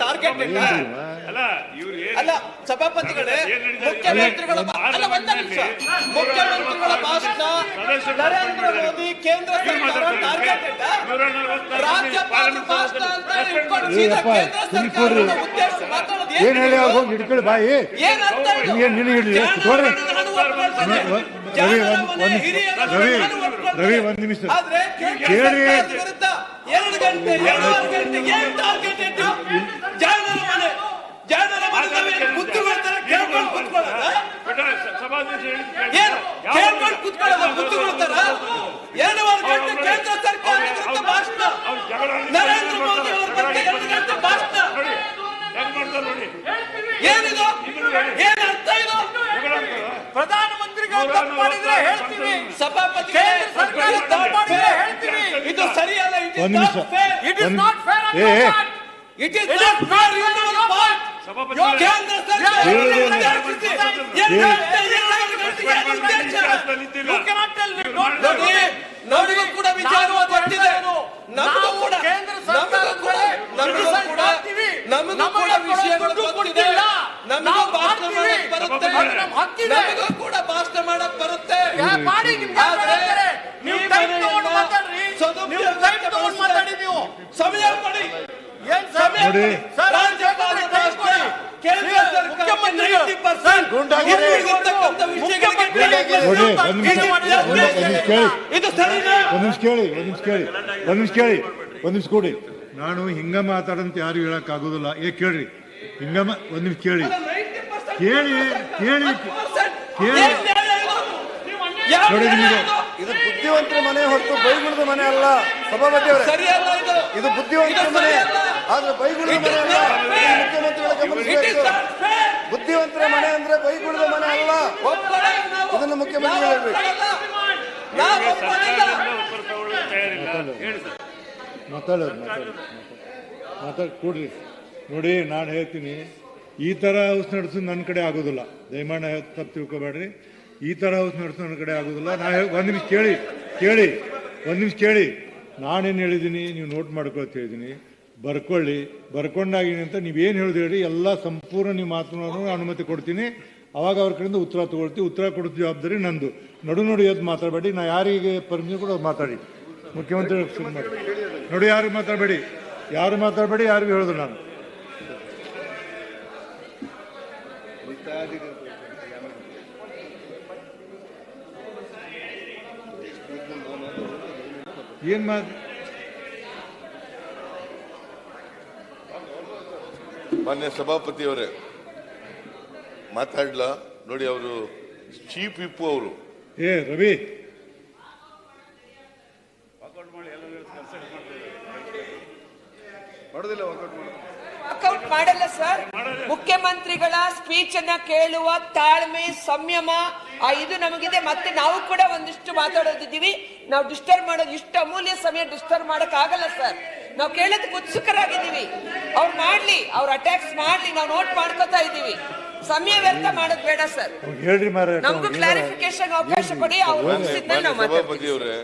Target ಇಲ್ಲ. ಅಲ್ಲ ಇವ್ರು ಏನ್ ಅಲ್ಲ ಸಭಾಪತಿಗಳೇ ಮುಖ್ಯಮಂತ್ರಿಗಳ ಅಲ್ಲ ಒಂದ ನಿಮಿಷ. ಮುಖ್ಯಮಂತ್ರಿಗಳ ಭಾಷಣ ನರೇಂದ್ರ ಮೋದಿ ಕೇಂದ್ರ ಸರ್ಕಾರ ಟಾರ್ಗೆಟ್ ಇಲ್ಲ. ರಾಜ್ಯಪಾಲ ಭಾಷಣ ಅಂತ ಇಟ್ಕೊಂಡು ಸೀದಾ ಕೇಂದ್ರ ಉದ್ದೇಶ ಮಾತಾಡೋದು ಏನ್ ಹೇಳಿ? ಹೋಗಿ ಹಿಡ್ಕೊಳ್ಳಿ ಬಾಯಿ ಏನು ಅರ್ಥ ಇದು? ನಿಮ್ಗೆ ನಿನಗೆ ಹಿಡ್ಲಿ? ತೋರಿ ನಾನು ಒಪ್ಕೊಳ್ತೇನೆ. ರವಿ, ರವಿ. ರವಿ, ಒಂದ್ ನಿಮಿಷ. ಆದ್ರೆ ಕೇಳಿ. ವಿರುದ್ಧ ಎರಡು ಗಂಟೆ ಎರಡು ಗಂಟೆ ಏನ್ ಟಾರ್ಗೆಟ್ ಇಟ್ಟು ಜಾಣರ ಮನೆ ಜಾಣರ ಮನೆ ಬುದ್ಧಿ ಮಾಡ್ತಾರೆ ಕೇಳ್ಕೊಂಡು ಕೂತ್ಕೊಳ್ಳೋದ ಏನು ಕೇಳ್ಕೊಂಡು ಕೂತ್ಕೊಳ್ಳೋದ ಬುದ್ಧಿ ಮಾಡ್ತಾರ ಎರಡೂವರೆ ಗಂಟೆ ಕೇಂದ್ರ ಸರ್ಕಾರದ ವಿರುದ್ಧ ಭಾಷಣ ನರೇಂದ್ರ ಮೋದಿ ಅವರ ಬಗ್ಗೆ ಎರಡು ಗಂಟೆ ಭಾಷಣ ಏನಿದು ಏನ್ ಅರ್ಥ ಇದು ಪ್ರಧಾನಮಂತ್ರಿಗಳು ತಪ್ಪು ಮಾಡಿದ್ರೆ ಹೇಳ್ತೀವಿ. ಸಭಾಪತಿ ಕೇಂದ್ರ ಸರ್ಕಾರ ತಪ್ಪು ಮಾಡಿದ್ರೆ ಹೇಳ್ತೀವಿ. ಇದು ಸರಿಯಲ್ಲ ಇಟ್ ಒಂದ್ ಇಸ್ ನಿಮಿಷ. ನಾಟ್ ಫೇರ್ ಇಟ್ ಇಸ್ ಒಂದ್- ನಾಟ್ ಫೇರ್ ಏ, ಏ. It is not fair you know point ಕೇಂದ್ರ ಸರ್ಕಾರ ನಮಗೂ ಕೂಡ ವಿಚಾರ ಗೊತ್ತಿದೆ ನಮಗೂ ಕೂಡ ಕೇಂದ್ರ ನಮಗೂ ಕೂಡ ನಮಗೂ ಕೂಡ ನಮಗೂ ಕೂಡ ವಿಷಯಗಳು ನಮಗೂ ಭಾಷಣ ಮಾಡಕ್ ಬರುತ್ತೆ. ನಮಗೂ ಕೂಡ ಭಾಷಣ ಮಾಡಕ್ ಬರುತ್ತೆ. ಮಾಡಿ ನಿಮ್ಗೆ ನೀವು ಟೈಮ್ ತಗೊಂಡು ಮಾತಾಡ್ರಿ. ನೀವು ಟೈಮ್ ತಗೊಂಡು ಮಾತಾಡಿ ನೀವು. ಸಮಯ ಕೊಡಿ. ಏನ್ ಸಮಯ ನೋಡಿ. ಸರ್ ರಾಜ್ಯಪಾಲರ ಭಾಷಣ. ಕೇಂದ್ರ ಸರ್ಕಾರಕ್ಕೆ ಮುಖ್ಯಮಂತ್ರಿಗಳು. 90% ಗುಂಡಾಗಿರಿ. ಇರ್ತಕ್ಕಂಥ ವಿಷಯಗಳಿಗೆ ನೋಡಿ ಒಂದ್ ನಿಮಿಷ ಒಂದ್ ಒಂದ್ ನಿಮಿಷ ಕೇಳಿ. ಇದು ಸರಿ ಒಂದ್ ನಿಮಿಷ ಕೇಳಿ ಒಂದ್ ನಿಮಿಷ ಕೇಳಿ. ಒಂದ್ ನಿಮಿಷ ಕೇಳಿ ಒಂದ್ ನಿಮಿಷ ಕೊಡಿ. ನಾನು ಹಿಂಗ ಮಾತಾಡಂತ ಯಾರು ಹೇಳಕ್ ಆಗೋದಿಲ್ಲ ಏ ಕೇಳ್ರಿ. ಹಿಂಗ ಒಂದು ನಿಮಿಷ ಕೇಳಿ. ಕೇಳಿ ಕೇಳಿ ಕೇಳಿ. ನೋಡಿ ನಿಮಗೆ. ಇದು ಬುದ್ಧಿವಂತರ ಮನೆ ಹೊರತು ಬೈಗುಳದ ಮನೆ ಅಲ್ಲ. ಸಭಾಪತಿ ಅವರೇ. ಇದು. ಇದು ಬುದ್ಧಿವಂತರ ಮನೆ. ಆದ್ರೆ ಬೈಗುಳದ ಮನೆ ಅಲ್ಲ. ಮುಖ್ಯಮಂತ್ರಿಗಳ ಗಮನಿಸಬೇಕು ಬುದ್ಧಿವಂತರ ಮನೆ ಅಂದ್ರೆ ಬೈಗುಳದ ಮನೆ ಅಲ್ಲ. ಇದನ್ನು ಮುಖ್ಯಮಂತ್ರಿಗಳು ಹೇಳ್ಬೇಕು. ಮಾತಾಡೋದು ಮಾತಾಡೋದು ಮಾತಾಡಿ ಕೊಡ್ರಿ ನೋಡಿ, ನಾನು ಹೇಳ್ತೀನಿ, ಈ ಥರ ಹೌಸ್ ನಡೆಸೋದು ನನ್ನ ಕಡೆ ಆಗೋದಿಲ್ಲ. ದಯಮಾಡಿ ತಪ್ಪು ತಿಳ್ಕೊಬೇಡ್ರಿ. ಈ ಥರ ಹೌಸ್ ನಡೆಸೋದು ನನ್ನ ಕಡೆ ಆಗೋದಿಲ್ಲ. ನಾ ಒಂದು ನಿಮಿಷ ಕೇಳಿ ಕೇಳಿ, ಒಂದು ನಿಮಿಷ ಕೇಳಿ. ನಾನೇನು ಹೇಳಿದ್ದೀನಿ ನೀವು ನೋಟ್ ಮಾಡ್ಕೊಳ್ತಾ ಹೇಳಿದ್ದೀನಿ ಬರ್ಕೊಳ್ಳಿ, ಬರ್ಕೊಂಡಾಗಿನಿ ಅಂತ ನೀವೇನು ಹೇಳಿದ್ರಿ ಹೇಳಿ, ಎಲ್ಲ ಸಂಪೂರ್ಣ ನೀವು ಮಾತನಾಡೋ ಅನುಮತಿ ಕೊಡ್ತೀನಿ. ಅವಾಗ ಅವ್ರ ಕಡೆಯಿಂದ ಉತ್ತರ ತಗೊಳ್ತೀವಿ ಉತ್ತರ ಕೊಡೋ ಜವಾಬ್ದಾರಿ ನಂದು. ನಡು ನೋಡಿ ಅದು ಮಾತಾಡಬೇಡಿ. ನಾ ಯಾರಿಗೆ ಪರ್ಮಿಷನ್ ಕೂಡ ಮಾತಾಡಿ. ಮುಖ್ಯಮಂತ್ರಿ ನೋಡಿ ಯಾರು ಮಾತಾಡಬೇಡಿ. ಯಾರು ಮಾತಾಡಬೇಡಿ ಯಾರಿಗೂ ಹೇಳೋದು ನಾನು. ಏನ್ ಮಾತು ಮಾನ್ಯ ಸಭಾಪತಿಯವರೇ ಮಾತಾಡ್ಲಾ? ನೋಡಿ ಅವರು ಚೀಫ್ ವಿಪ್ ಅವರು. ಏ ರವಿ. ವರ್ಕೌಟ್ ಮಾಡಲ್ಲ ಸರ್ ಮುಖ್ಯಮಂತ್ರಿಗಳ ಸ್ಪೀಚ್ ಅನ್ನ ಕೇಳುವ ತಾಳ್ಮೆ ಸಂಯಮ ಆ ಇದು ನಮಗಿದೆ. ಮತ್ತೆ ನಾವು ಕೂಡ ಒಂದಿಷ್ಟು ಮಾತಾಡೋದಿದ್ದೀವಿ. ನಾವು ಡಿಸ್ಟರ್ಬ್ ಮಾಡೋದು ಇಷ್ಟು ಅಮೂಲ್ಯ ಸಮಯ ಡಿಸ್ಟರ್ಬ್ ಮಾಡಕ್ ಆಗಲ್ಲ ಸರ್ ನಾವು ಕೇಳೋದಕ್ಕೆ ಉತ್ಸುಕರಾಗಿದ್ದೀವಿ. ಅವ್ರು ಮಾಡ್ಲಿ ಅವ್ರ ಅಟ್ಯಾಕ್ಸ್ ಮಾಡ್ಲಿ ನಾವು ನೋಟ್ ಮಾಡ್ಕೋತಾ ಇದ್ದೀವಿ. ಸಮಯ ವ್ಯರ್ಥ ಮಾಡೋದು ಬೇಡ ಸರ್ ನಮಗೂ ಕ್ಲಾರಿಫಿಕೇಶನ್ ಅವಕಾಶ ಕೊಡಿ ಅವ್ರು ಮುಗಿಸಿದ್ಮೇಲೆ ನಾವು ಮಾತಾಡ್ತೀವಿ.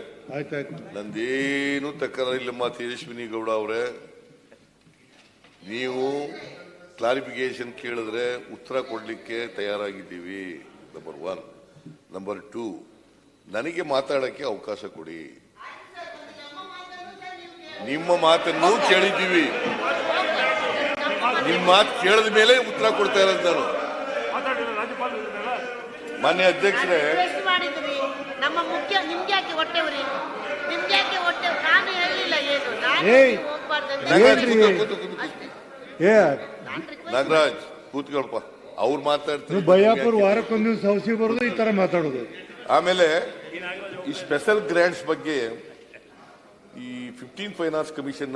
ನಂದೇನು ತಕರಾರು ಇಲ್ಲಮ್ಮ ತೇಜಸ್ವಿನಿ ಗೌಡ ಅವರೇ. ನೀವು ಕ್ಲಾರಿಫಿಕೇಶನ್ ಕೇಳಿದ್ರೆ ಉತ್ತರ ಕೊಡಲಿಕ್ಕೆ ತಯಾರಾಗಿದ್ದೀವಿ ನಂಬರ್ ಒನ್ ನಂಬರ್ ಟೂ ನನಗೆ ಮಾತಾಡೋಕ್ಕೆ ಅವಕಾಶ ಕೊಡಿ. ನಿಮ್ಮ ಮಾತನ್ನು ಕೇಳಿದ್ದೀವಿ. ನಿಮ್ಮ ಮಾತು ಕೇಳಿದ ಮೇಲೆ ಉತ್ತರ ಕೊಡ್ತಾ ಇರೋದು ನಾನು. ಮಾನ್ಯ ಅಧ್ಯಕ್ಷರೇ ಕೂತು. ಏ ನಾಗರಾಜ್ ಕೂತ್ಕೊಳ್ಪ ಅವ್ರು ಮಾತಾಡ್ತಾರೆ. ಬಯ್ಯಾಪುರ ವಾರಕ್ಕೊಂದ್ ದಿವಸ ಹೌಸಿ ಬರೋದು ಈ ತರ ಮಾತಾಡೋದು. ಆಮೇಲೆ ಈ ಸ್ಪೆಷಲ್ ಗ್ರಾಂಟ್ಸ್ ಬಗ್ಗೆ ಈ ಫಿಫ್ಟೀನ್ ಫೈನಾನ್ಸ್ ಕಮಿಷನ್